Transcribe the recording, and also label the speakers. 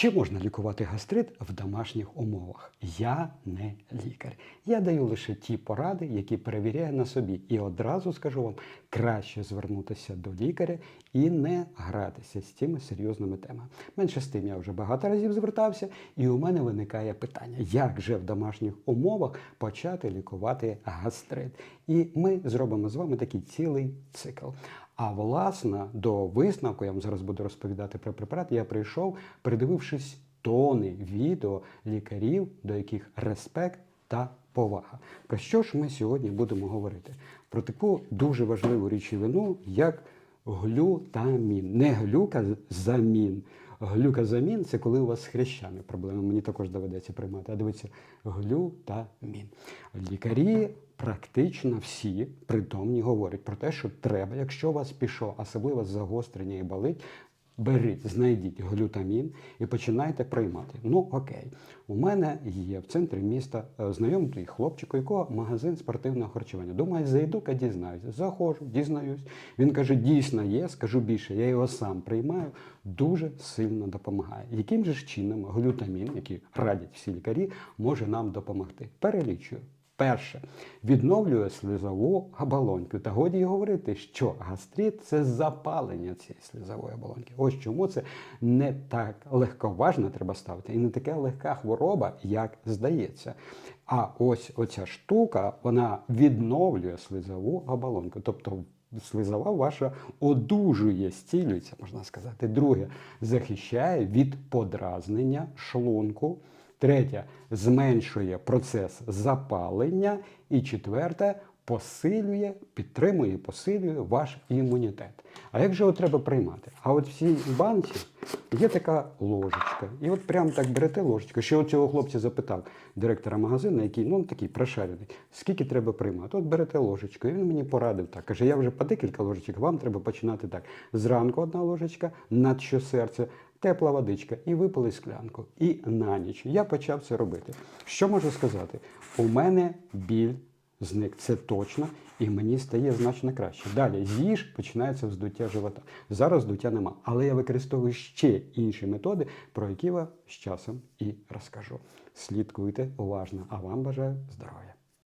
Speaker 1: Чи можна лікувати гастрит в домашніх умовах? Я не лікар. Я даю лише ті поради, які перевіряю на собі. І одразу скажу вам, краще звернутися до лікаря і не гратися з цими серйозними темами. Менше з тим я вже багато разів звертався, і у мене виникає питання, як же в домашніх умовах почати лікувати гастрит. І ми зробимо з вами такий цілий цикл. А власне, до висновку, я вам зараз буду розповідати про препарат, я прийшов, передивившись тони відео лікарів, до яких респект та повага. Про що ж ми сьогодні будемо говорити? Про таку дуже важливу речовину, як глютамін. Не глюказамін. Глюказамін це коли у вас з хрящами проблеми. Мені також доведеться приймати. А дивіться, глютамін. Лікарі практично всі притомні говорять про те, що треба, якщо у вас пішло, особливо загострення і болить, беріть, знайдіть глютамін і починайте приймати. Ну окей, у мене є в центрі міста е, знайомий хлопчик, у якого магазин спортивного харчування. Думаю, зайду-ка дізнаюся. Заходжу, дізнаюсь. Він каже, дійсно є, скажу більше, я його сам приймаю, дуже сильно допомагає. Яким же чином глютамін, який радять всі лікарі, може нам допомогти? Перелічую. Перше, відновлює слизову оболоньку. Та годі говорити, що гастрит це запалення цієї слизової оболоньки. Ось чому це не так легковажно треба ставити, і не така легка хвороба, як здається. А ось оця штука, вона відновлює слизову оболоньку. Тобто слизова ваша одужує, стілюється, можна сказати. Друге, захищає від подразнення шлунку. Третє зменшує процес запалення. І четверте посилює, підтримує, посилює ваш імунітет. А як же його треба приймати? А от в цій банці є така ложечка. І от прямо так берете ложечку. Ще от цього хлопця запитав директора магазину, який ну такий прошарений, скільки треба приймати. От берете ложечку. І він мені порадив так. Каже, я вже по декілька ложечок, вам треба починати так. Зранку одна ложечка, над що серце, тепла водичка, і випили склянку. І на ніч. Я почав це робити. Що можу сказати? У мене біль зник, це точно, і мені стає значно краще. Далі з їж починається вздуття живота. Зараз вздуття нема, але я використовую ще інші методи, про які вам з часом і розкажу. Слідкуйте уважно, а вам бажаю здоров'я.